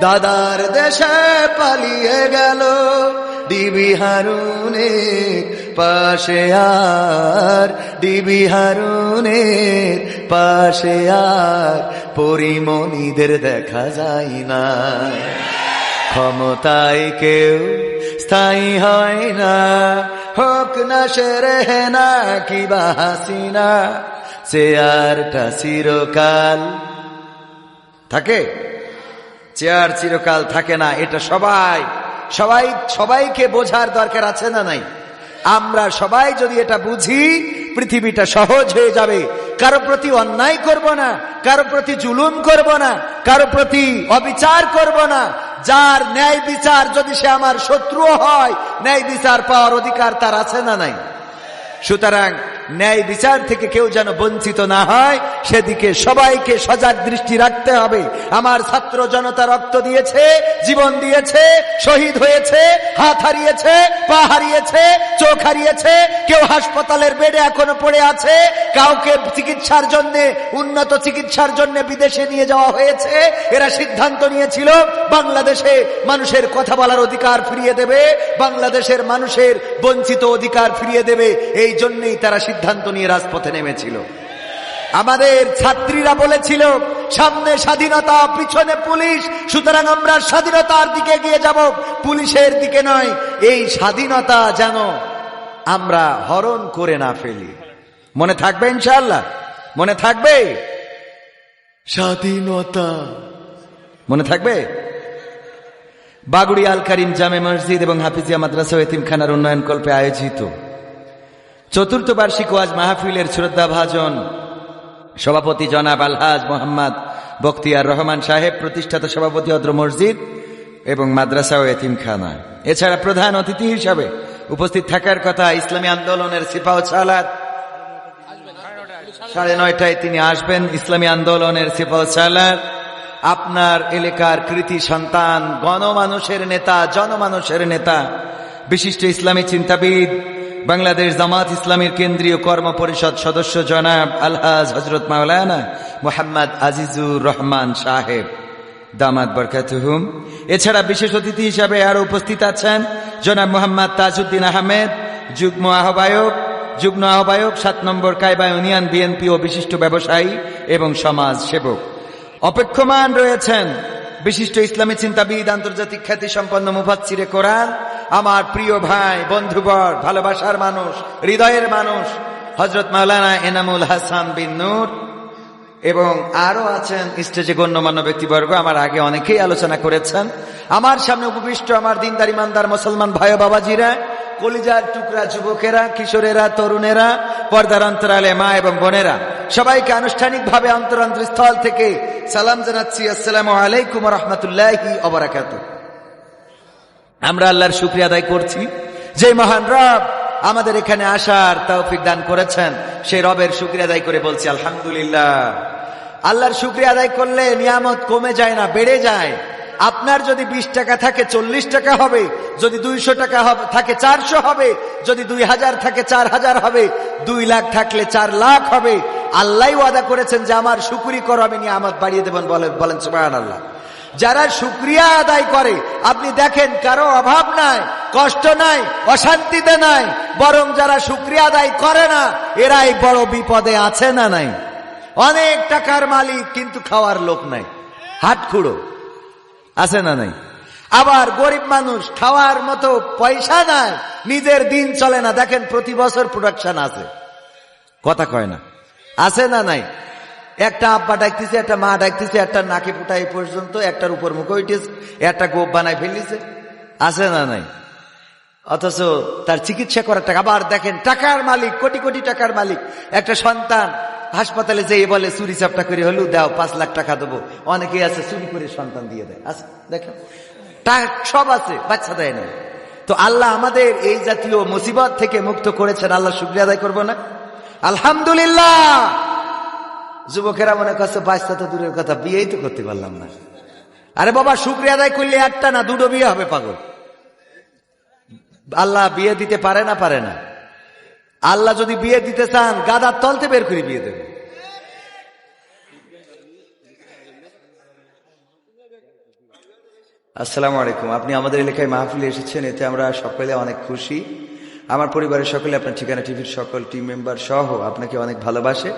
দাদার দেশে পালিয়ে গেল। ডিবি হারুনের পাশে আর, ডিবি হারুনের পাশে আর, পরিমণিদের দেখা যায় না। ক্ষমতায় কেউ স্থায়ী হয় না। হোক না সে রেহে না কিবা হাসিনা চেয়ারটা চিরকাল থাকে। চেয়ার চিরকাল থাকে না, এটা সবাই। সবাই, সবাইকে বোঝার দরকার আছে না নাই? আমরা সবাই যদি এটা বুঝি, পৃথিবীটা সহজ হয়ে যাবে। কারও প্রতি অন্যায় করব না, কারও প্রতি জুলুম করব না, কারও প্রতি অবিচার করব না। যার ন্যায় বিচার যদি সে আমার শত্রু হয়, ন্যায় বিচার পাওয়ার অধিকার তার আছে না নাই? সুতরাং ন্যায় বিচার থেকে কেউ যেন বঞ্চিত না হয়, সেদিকে সবাইকে সজাগ দৃষ্টি রাখতে হবে। আমার ছাত্র জনতা রক্ত দিয়েছে, জীবন দিয়েছে, শহীদ হয়েছে, হাত হারিয়েছে, পা হারিয়েছে, চোখ হারিয়েছে, কেউ হাসপাতালের বেডে এখনও পড়ে আছে, কাউকে চিকিৎসার জন্য, উন্নত চিকিৎসার জন্য বিদেশে নিয়ে যাওয়া হয়েছে। এরা সিদ্ধান্ত নিয়েছিল, বাংলাদেশে মানুষের কথা বলার অধিকার ফিরিয়ে দেবে, বাংলাদেশের মানুষের বঞ্চিত অধিকার ফিরিয়ে দেবে, এই জন্যই তারা সিদ্ধান্ত নিয়ে রাজপথে নেমেছিল। আমাদের ছাত্রীরা বলেছিল সামনে স্বাধীনতা পিছনে পুলিশ সুতরাং আমরা স্বাধীনতার দিকে গিয়ে যাব। পুলিশের দিকে নয় এই স্বাধীনতা যেন আমরা হরণ করে না ফেলি। মনে থাকবে ইনশাল্লাহ মনে থাকবে? স্বাধীনতা। মনে থাকবে? বাগুড়ি আল করিম জামে মসজিদ এবং হাফিজিয়া মাদ্রাসা এতিমখানার উন্নয়ন কল্পে আয়োজিত। চতুর্থ বার্ষিক ওয়াজ মাহফিলের শ্রদ্ধা ভাজন সভাপতি জনাব আলহাজ মোহাম্মদ বখতিয়ার রহমান সাহেব, প্রতিষ্ঠাতা সভাপতি অদ্র মসজিদ এবং মাদ্রাসা ও এতিমখানা। এছাড়া প্রধান অতিথি হিসাবে উপস্থিত থাকার কথা ইসলামী আন্দোলনের সিপাহ সালাদ সাড়ে নয়টায় তিনি আসবেন ইসলামী আন্দোলনের সিপাহ সালাদ আপনার এলাকার কৃতি সন্তান, গণমানুষের নেতা, জনমানুষের নেতা, বিশিষ্ট ইসলামী চিন্তাবিদ বাংলাদেশ জামাত ইসলামের কেন্দ্রীয় কর্ম পরিষদ সদস্য জনাব আলহাজ হজরত মাওলানা মোহাম্মদ আজিজুর রহমান সাহেব। দামাদ বরকাতুহুম। এছাড়া বিশেষ অতিথি হিসাবে আরও উপস্থিত আছেন জনাব মোহাম্মদ তাজউদ্দিন আহমেদ, যুগ্ম আহ্বায়ক যুগ্ম আহ্বায়ক সাত নম্বর কায়বা ইউনিয়ন বিএনপি ও বিশিষ্ট ব্যবসায়ী এবং সমাজ সেবক। অপেক্ষমান রয়েছেন বিশিষ্ট ইসলামী চিন্তাবিদ, আন্তর্জাতিক খ্যাতি সম্পন্ন মুফাচ্ছিরে কোরআন, আমার প্রিয় ভাই, বন্ধুবর, ভালোবাসার মানুষ, হৃদয়ের মানুষ হজরত মাওলানা এনামুল হাসান বিন নূর এবং আরও আছেন স্টেজে গণ্যমান্য ব্যক্তিবর্গ, আমার আগে অনেকেই আলোচনা করেছেন। আমার সামনে উপবিষ্ট আমার দিনদার ইমানদার মুসলমান ভাই বাবাজিরা, কলিজার টুকরা যুবকেরা, কিশোরেরা, তরুণেরা, পর্দার অন্তরালে মা এবং বোনেরা, সবাইকে আনুষ্ঠানিকভাবে স্থল থেকে সালাম জানাচ্ছি, আসসালামু আলাইকুম রহমতুল্লাহি অবরাকাত আমরা আল্লাহর শুক্রিয়া আদায় করছি। যে মহান রব আমাদের এখানে আসার তৌফিক দান করেছেন সেই রবের শুক্রিয়া আদায় করে বলছি, আলহামদুলিল্লাহ। আল্লাহর শুক্রিয়া আদায় করলে নিয়ামত কমে যায় না, বেড়ে যায়। আপনার যদি বিশ টাকা থাকে, চল্লিশ টাকা হবে। যদি দুইশো টাকা থাকে চারশো হবে। যদি দুই হাজার থাকে, চার হাজার হবে। দুই লাখ থাকলে চার লাখ হবে। আল্লাহ ওয়াদা করেছেন যে আমার শুকুরি করো, আমি নিয়ামত বাড়িয়ে দেবেন বলেন সুবাহ আল্লাহ যারা শুক্রিয়া আদায় করে, আপনি দেখেন কারও অভাব নাই, কষ্ট নাই, অশান্তিতে নাই, বরং যারা শুক্রিয়া আদায় করে না, এরাই বড় বিপদে আছে না নাই? অনেক টাকার মালিক, কিন্তু খাওয়ার লোক নাই। হাট খুঁড়ো, আছে না নাই? আবার গরিব মানুষ, খাওয়ার মতো পয়সা নাই, নিজের দিন চলে না। দেখেন প্রতি বছর প্রোডাকশন আছে। কথা কয় না। আছে না নাই? একটা আব্বা ডাকতেছে, একটা মা ডাকতেছে, একটা নাকে এই পর্যন্ত, একটার উপর মুখ উঠেছে একটা গোপ বানায় ফেলিছে আছে না নাই? অথচ তার চিকিৎসা করার টাকা, আবার দেখেন, টাকার মালিক, কোটি কোটি টাকার মালিক, একটা সন্তান, হাসপাতালে যেয়ে বলে, চুরি চাপটা করে হলেও দাও, পাঁচ লাখ টাকা দেবো। অনেকেই আছে, চুরি করে সন্তান দিয়ে দেয়। আছে, দেখেন। সব আছে, বাচ্চা দেয় না তো আল্লাহ আমাদের এই জাতীয় মুসিবত থেকে মুক্ত করেছেন, আল্লাহ শুক্রিয়া আদায় করব না। আলহামদুলিল্লাহ। যুবকেরা মনে করছে, বাচ্চা তো দূরের কথা, বিয়েই তো করতে পারলাম না। আরে বাবা, শুক্রিয়া আদায় করলে একটা না, দুটো বিয়ে হবে, পাগল। আল্লাহ বিয়ে দিতে পারে না পারে না। আল্লাহ যদি বিয়ে দিতে চান, গাদার তলতে বের করে বিয়ে দেবে। আসসালামু আলাইকুম। আপনি আমাদের এলাকায় মাহফিলে এসেছেন, এতে আমরা সকলে অনেক খুশি। আমার পরিবারের সকলে, আপনার ঠিকানা, টিভির সকল টিম মেম্বার সহ আপনাকে অনেক ভালোবাসে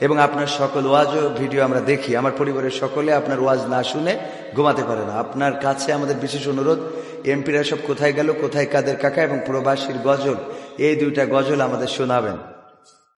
এবং আপনার সকল ওয়াজ ও ভিডিও আমরা দেখি। আমার পরিবারের সকলে আপনার ওয়াজ না শুনে ঘুমাতে পারে না। আপনার কাছে আমাদের বিশেষ অনুরোধ এমপিরা সব কোথায় গেল, কোথায় কাদের কাকা এবং প্রবাসীর গজল, এই দুইটা গজল আমাদের শোনাবেন।